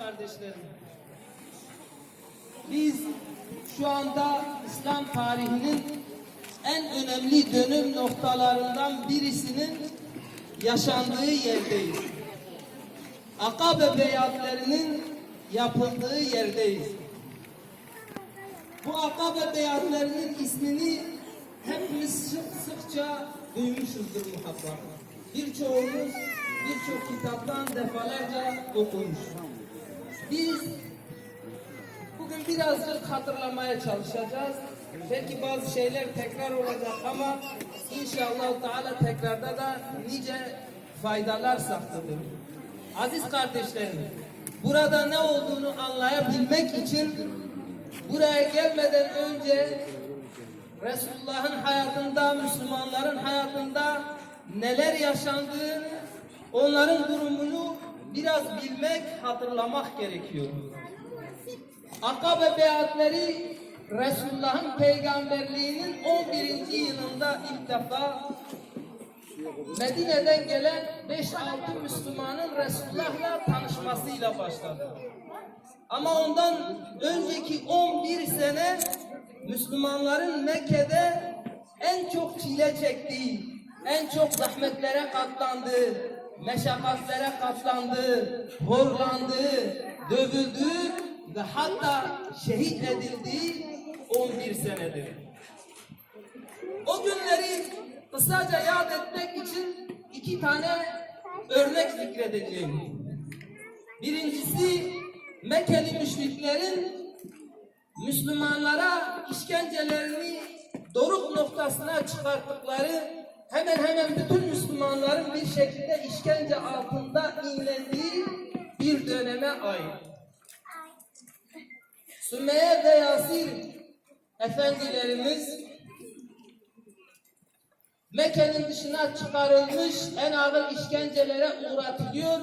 kardeşlerim. Biz şu anda İslam tarihinin en önemli dönüm noktalarından birisinin yaşandığı yerdeyiz. Akabe beyatlarının yapıldığı yerdeyiz. Bu Akabe beyatlarının ismini hepimiz sık sıkça duymuşuzdur muhakkak. Birçoğumuz birçok kitaptan defalarca okumuş. Biz bugün birazcık hatırlamaya çalışacağız. Belki bazı şeyler tekrar olacak ama inşallah Teala tekrarda da nice faydalar saklıdır. Aziz kardeşlerim, burada ne olduğunu anlayabilmek için buraya gelmeden önce Resulullah'ın hayatında, Müslümanların hayatında neler yaşandığını, onların durumunu biraz bilmek, hatırlamak gerekiyor. Akabe beyatları Resulullah'ın peygamberliğinin 11. yılında ilk defa Medine'den gelen 5-6 Müslümanın Resulullah'la tanışmasıyla başladı. Ama ondan önceki 11 sene Müslümanların Mekke'de en çok çile çektiği, en çok zahmetlere katlandığı, meşakkatlere katlandığı, horlandığı, dövüldüğü ve hatta şehit edildiği 11 senedir. O günleri kısaca yad etmek için iki tane örnek zikredeceğim. Birincisi Mekkeli müşriklerin Müslümanlara işkencelerini doruk noktasına çıkarttıkları hemen hemen bütün Müslümanların bir şekilde işkence altında inlendiği bir döneme ait. Sümeyye ve Yasir efendilerimiz Mekke'nin dışına çıkarılmış en ağır işkencelere uğratılıyor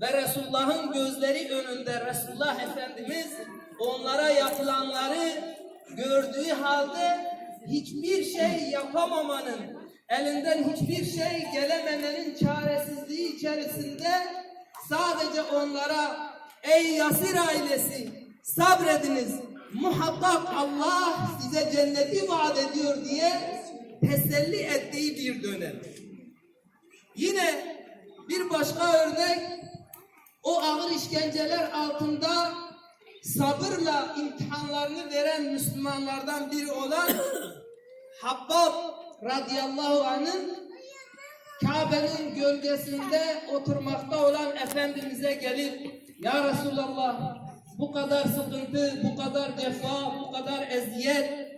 ve Resulullah'ın gözleri önünde Resulullah Efendimiz onlara yapılanları gördüğü halde hiçbir şey yapamamanın, elinden hiçbir şey gelememenin çaresizliği içerisinde sadece onlara ey Yasir ailesi sabrediniz muhakkak Allah size cenneti vaat ediyor diye teselli ettiği bir dönem. Yine bir başka örnek o ağır işkenceler altında sabırla imtihanlarını veren Müslümanlardan biri olan Habbab radıyallahu anh'ın Kabe'nin gölgesinde oturmakta olan Efendimiz'e gelip Ya Resulallah bu kadar sıkıntı, bu kadar cefa, bu kadar eziyet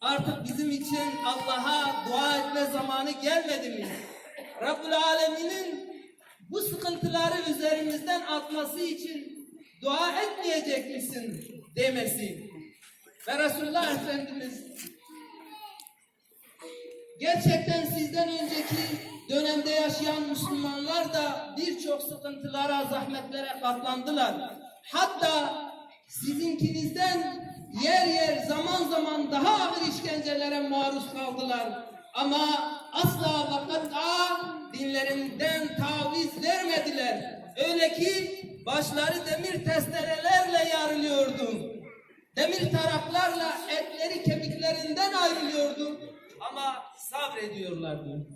artık bizim için Allah'a dua etme zamanı gelmedi mi? Rabbul Alemin'in bu sıkıntıları üzerimizden atması için dua etmeyecek misin demesi. Ve Resulullah Efendimiz gerçekten sizden önceki dönemde yaşayan Müslümanlar da birçok sıkıntılara, zahmetlere katlandılar. Hatta sizinkinizden yer yer zaman zaman daha ağır işkencelere maruz kaldılar. Ama asla vakata dinlerinden taviz vermediler. Öyle ki başları demir testerelerle yarılıyordu. Demir taraklarla etleri kemiklerinden ayrılıyordu. Ama sabrediyorlardı.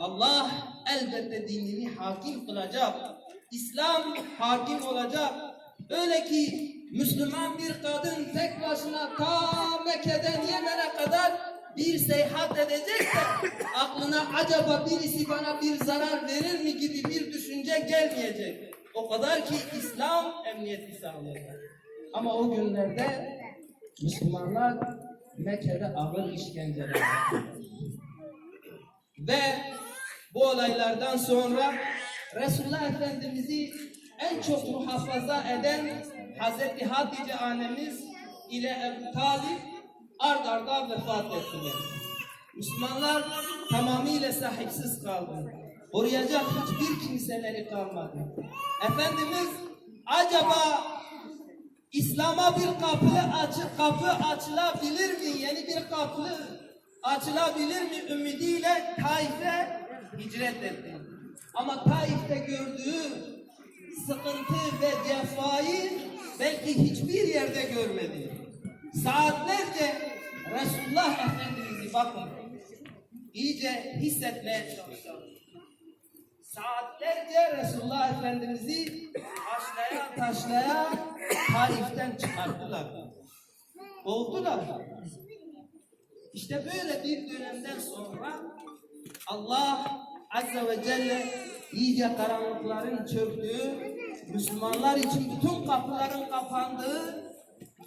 Allah elbette dinini hakim kılacak. İslam hakim olacak. Öyle ki Müslüman bir kadın tek başına ta Mekke'den Yemen'e kadar bir seyahat edecek de aklına acaba birisi bana bir zarar verir mi gibi bir düşünce gelmeyecek. O kadar ki İslam emniyeti sağlayacak. Ama o günlerde Müslümanlar Mekke'de ağır işkenceler ve bu olaylardan sonra Resulullah Efendimiz'i en çok muhafaza eden Hazreti Hatice annemiz ile Ebu Talip ard arda vefat ettiler. Müslümanlar tamamıyla sahipsiz kaldı. Koruyacak hiçbir kimseleri kalmadı. Efendimiz acaba İslam'a bir kapı açı, kapı açılabilir mi? Yeni bir kapı açılabilir mi ümidiyle Taif'e hicret etti. Ama Taif'te gördüğü sıkıntı ve cefayı belki hiçbir yerde görmedi. Saatlerce Resulullah Efendimiz'i bakın iyice hissetmeye çalışalım. Saatlerce Resulullah Efendimiz'i taşlaya taşlaya Taif'ten çıkarttılar. Kovdular. İşte böyle bir dönemden sonra Allah Azze ve Celle iyice karanlıkların çöktüğü, Müslümanlar için bütün kapıların kapandığı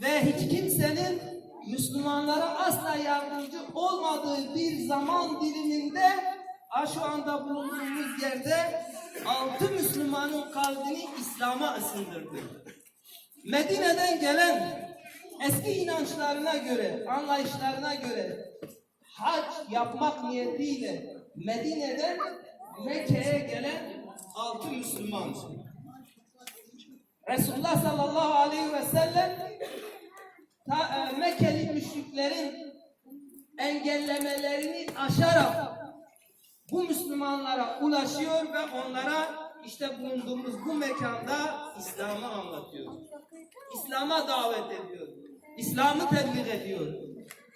ve hiç kimsenin Müslümanlara asla yardımcı olmadığı bir zaman diliminde ha şu anda bulunduğumuz yerde altı Müslümanın kalbini İslam'a ısındırdı. Medine'den gelen eski inançlarına göre, anlayışlarına göre hac yapmak niyetiyle Medine'den Mekke'ye gelen altı Müslüman. Resulullah sallallahu aleyhi ve sellem ta, e, Mekkeli müşriklerin engellemelerini aşarak bu Müslümanlara ulaşıyor ve onlara işte bulunduğumuz bu mekanda İslam'ı anlatıyor. İslam'a davet ediyor. İslam'ı tebliğ ediyor.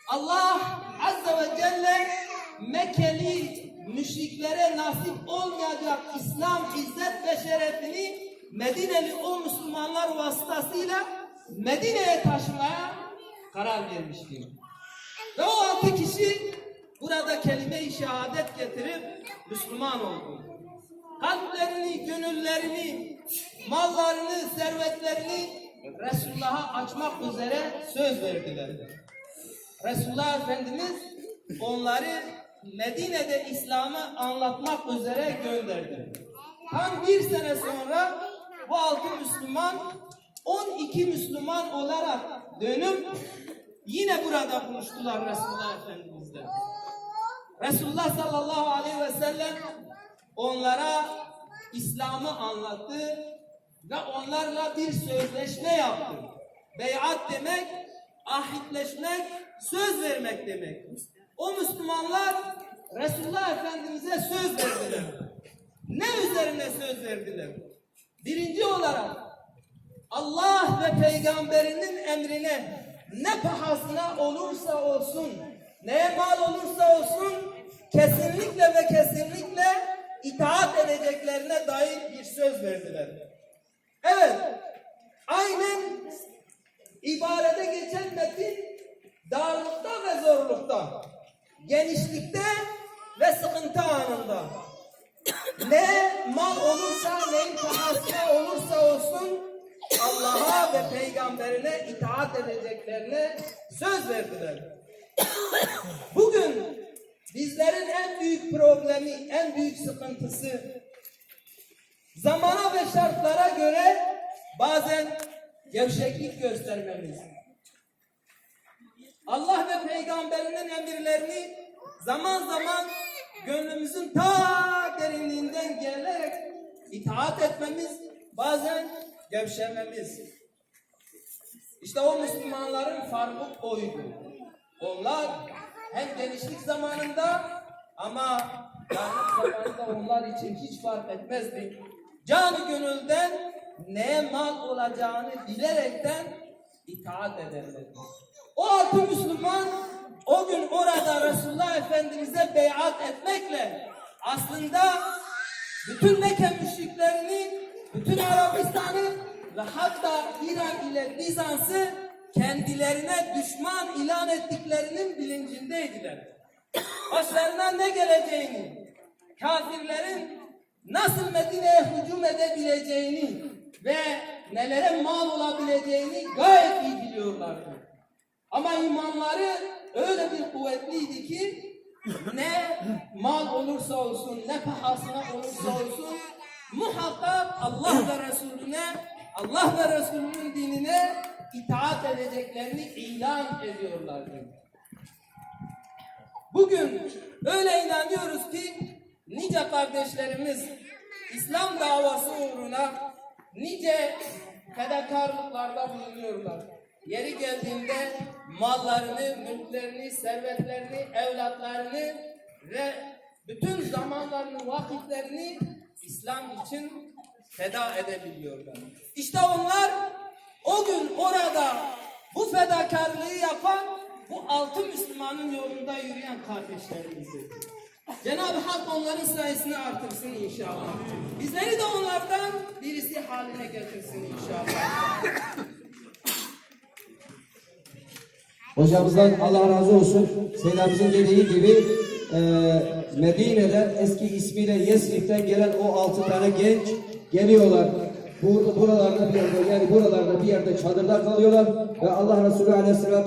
Allah Azze ve Celle Mekkeli müşriklere nasip olmayacak İslam izzet ve şerefini Medineli o Müslümanlar vasıtasıyla Medine'ye taşımaya karar vermiştir. Ve o altı kişi burada kelime-i şehadet getirip Müslüman oldu. Kalplerini, gönüllerini, mallarını, servetlerini Resulullah'a açmak üzere söz verdiler. Resulullah Efendimiz onları Medine'de İslam'ı anlatmak üzere gönderdi. Tam bir sene sonra bu altı Müslüman 12 Müslüman olarak dönüp yine burada buluştular Resulullah Efendimiz'le. Resulullah sallallahu aleyhi ve sellem onlara İslam'ı anlattı ve onlarla bir sözleşme yaptı. Beyat demek, ahitleşmek, söz vermek demek. O Müslümanlar Resulullah Efendimiz'e söz verdiler. Ne üzerine söz verdiler? Birinci olarak Allah ve peygamberinin emrine ne pahasına olursa olsun, neye mal olursa olsun kesinlikle ve kesinlikle itaat edeceklerine dair bir söz verdiler. Evet, aynen ibarede geçen metin darlıkta ve zorlukta, genişlikte ve sıkıntı anında ne mal olursa neyin pahasına olursa olsun Allah'a ve peygamberine itaat edeceklerine söz verdiler. Bugün bizlerin en büyük problemi, en büyük sıkıntısı zamana ve şartlara göre bazen gevşeklik göstermemiz. Allah ve peygamberinin emirlerini zaman zaman gönlümüzün ta derinliğinden gelerek itaat etmemiz, bazen gevşememiz. İşte o Müslümanların farkı oydu. Onlar hem genişlik zamanında ama darlık zamanında onlar için hiç fark etmezdi. Canı gönülden neye mal olacağını bilerekten itaat ederlerdi. O altı Müslüman o gün orada Resulullah Efendimiz'e beyat etmekle aslında bütün Mekke müşriklerini, bütün Arabistan'ı ve hatta İran ile Bizans'ı kendilerine düşman ilan ettiklerinin bilincindeydiler. Başlarına ne geleceğini, kafirlerin nasıl Medine'ye hücum edebileceğini ve nelere mal olabileceğini gayet iyi biliyorlardı. Ama imanları öyle bir kuvvetliydi ki ne mal olursa olsun ne pahasına olursa olsun muhakkak Allah ve Resulüne Allah ve Resulünün dinine itaat edeceklerini ilan ediyorlardı. Bugün öyle inanıyoruz ki nice kardeşlerimiz İslam davası uğruna nice fedakarlıklarda bulunuyorlar. Yeri geldiğinde mallarını, mülklerini, servetlerini, evlatlarını ve bütün zamanlarını, vakitlerini İslam için feda edebiliyorlar. İşte onlar o gün orada bu fedakarlığı yapan bu altı Müslümanın yolunda yürüyen kardeşlerimizdir. Cenab-ı Hak onların sayısını artırsın inşallah. Bizleri de onlardan birisi haline getirsin inşallah. Hocamızdan Allah razı olsun. Selamımızın dediği gibi e, Medine'den eski ismiyle Yesrib'den gelen o altı tane genç geliyorlar. Bu, buralarda bir yerde yani buralarda bir yerde çadırda kalıyorlar ve Allah Resulü Aleyhisselatü